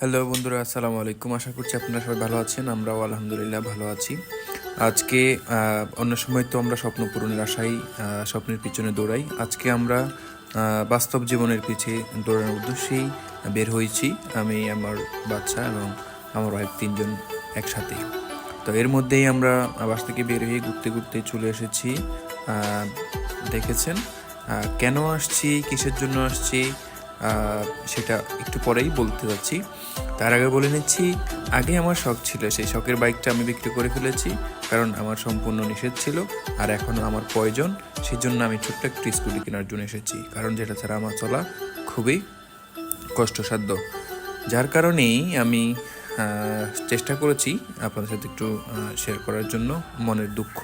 Hello বন্ধুরা আসসালামু আলাইকুম। আশা করছি আপনারা সবাই ভালো আছেন আমরাও আলহামদুলিল্লাহ ভালো আছি। আজকে অন্য সময় তো আমরা স্বপ্ন পূরণের আহ, স্বপ্নের পিছনে দৌড়াই। আজকে আমরা বাস্তব জীবনের পিছে দৌড়ানোর উদ্দেশ্যেই বের হয়েছি। আমি আমার বাচ্চা এবং আমার ওয়াইফ তিনজন একসাথে। তো এর মধ্যেই আমরা বাস থেকে বের হয়ে ঘুরতে ঘুরতে চলে এসেছি। দেখেছেন? কেন আসছি? কিসের জন্য আসছি? সেটা একটু পরেই বলতে যাচ্ছি। তার আগে বলে নিচ্ছি, আগে আমার শখ ছিল, সেই শখের বাইকটা আমি বিক্রি করে ফেলেছি, কারণ আমার সম্পূর্ণ নিষেধ ছিল, আর এখন আমার প্রয়োজন সেই জন্য আমি ছোট্ট একটি স্কুটি কেনার জন্য এসেছি, কারণ যেটা ছাড়া আমার চলা খুবই কষ্টসাধ্য। যার কারণেই আমি চেষ্টা করেছি আপনাদের সাথে একটু শেয়ার করার জন্য, মনের দুঃখ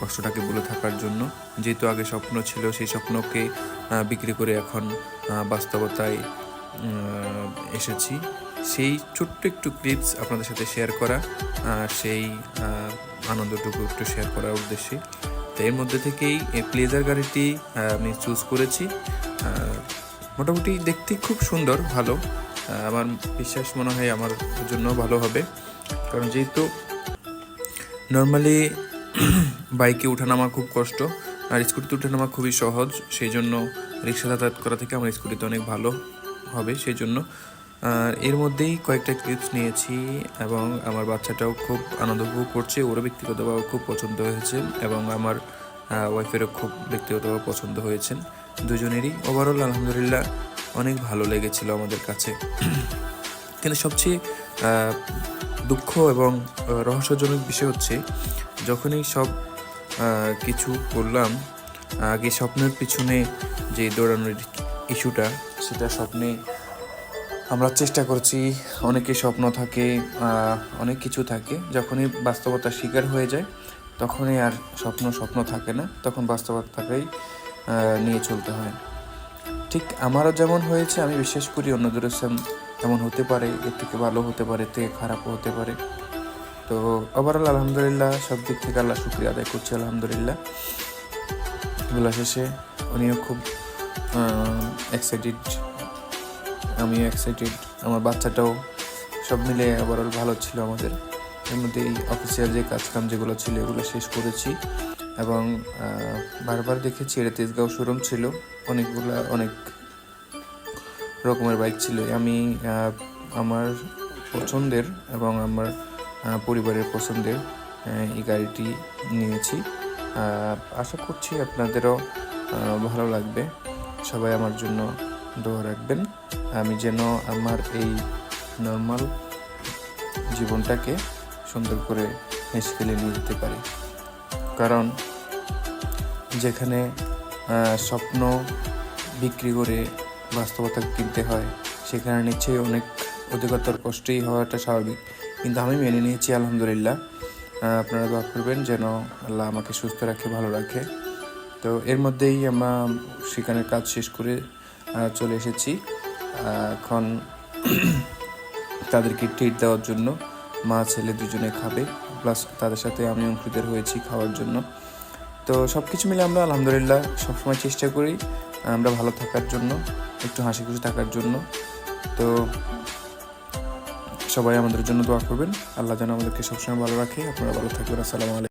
কষ্টটাকে বলে থাকার জন্য। যেহেতু আগে স্বপ্ন ছিল, সেই স্বপ্নকে বিক্রি করে এখন বাস্তবতায় এসেছি। সেই ছোট্ট একটু ক্লিপস আপনাদের সাথে শেয়ার করা সেই আনন্দটুকু একটু শেয়ার করার উদ্দেশ্যে। তো এর মধ্যে থেকেই এই প্লেজার গাড়িটি আমি চুজ করেছি। মোটামুটি দেখতে খুব সুন্দর, ভালো। আমার বিশ্বাস মনে হয় আমার জন্য ভালো হবে। কারণ যেহেতু নর্মালি বাইকে ওঠানামা খুব কষ্ট, আর স্কুটিতে ওঠানামা খুবই সহজ, সেই জন্য রিক্সা যাতায়াত করা থেকে আমার স্কুটিতে অনেক ভালো হবে, সেই জন্য। এর মধ্যেই কয়েকটা ক্লিপস নিয়েছি এবং আমার বাচ্চাটাও খুব আনন্দ উপভোগ করছে, ওরও ব্যক্তিগতভাবে খুব পছন্দ হয়েছে এবং আমার ওয়াইফেরও খুব ব্যক্তিগতভাবে পছন্দ হয়েছেন, দুজনেরই। ওভারঅল আলহামদুলিল্লাহ অনেক ভালো লেগেছিল আমাদের কাছে। কিন্তু সবচেয়ে দুঃখ এবং রহস্যজনক বিষয় হচ্ছে, যখনই সব কিছু করলাম, আগে স্বপ্নের পিছনে যে দৌড়ানোর ইস্যুটা, সেটা স্বপ্নে আমরা চেষ্টা করছি, অনেকে স্বপ্ন থাকে অনেক কিছু থাকে, যখনই বাস্তবতার শিকার হয়ে যায়, তখনই আর স্বপ্ন স্বপ্ন থাকে না, তখন বাস্তবতাকেই নিয়ে চলতে হয়। ঠিক আমারও যেমন হয়েছে, আমি বিশ্বাস করি অন্যদেরও সেম এমন হতে পারে, এর থেকে ভালো হতে পারে, এর থেকে খারাপও হতে পারে। তো ওভারঅল আলহামদুলিল্লাহ, সব দিক থেকে আল্লাহ শুক্রিয়া আদায় করছি আলহামদুলিল্লাহ। এগুলো শেষে উনিও খুব এক্সাইটেড আমিও এক্সাইটেড আমার বাচ্চাটাও সব মিলে ওভারঅল ভালো ছিল আমাদের। এর মধ্যে এই অফিসিয়াল যে কাজকাম যেগুলো ছিল, এগুলো শেষ করেছি। এবং বারবার দেখেছি এটা তেজগাঁও শোরুম ছিল। অনেকগুলো, অনেক রকমের বাইক ছিল। আমি আমার পছন্দের এবং আমার পরিবারের পছন্দের এই গাড়িটি নিয়েছি। আশা করছি আপনাদেরও ভালো লাগবে। সবাই আমার জন্য দোয়া রাখবেন। আমি যেন আমার এই নর্মাল জীবনটাকে সুন্দর করে হেসে খেলে নিয়ে যেতে পারি। কারণ যেখানে স্বপ্ন বিক্রি করে বাস্তবতা কিনতে হয়, সেখানে নিশ্চয়ই অনেক অধিকতর কষ্টই হওয়াটা স্বাভাবিক। কিন্তু আমি মেনে নিয়েছি, আলহামদুলিল্লাহ। আপনারা দোয়া করবেন যেন আল্লাহ আমাকে সুস্থ রাখে, ভালো রাখে। তো এর মধ্যেই আমরা সেখানের কাজ শেষ করে চলে এসেছি। এখন তাদেরকে ট্রিট দেওয়ার জন্য মা, ছেলে দুজনে খাবে। প্লাস তাদের সাথে আমি অংশীদার হয়েছি খাওয়ার জন্য। তো সব কিছু মিলে আমরা আলহামদুলিল্লাহ সবসময় চেষ্টা করি, আমরা ভালো থাকার জন্য, একটু হাসি খুশি থাকার জন্য। তো সবাই আমাদের জন্য দোয়া করবেন। আল্লাহ যেন আমাদেরকে সবসময় ভালো রাখে। আপনারা ভালো থাকবেন। আসসালামু আলাইকুম।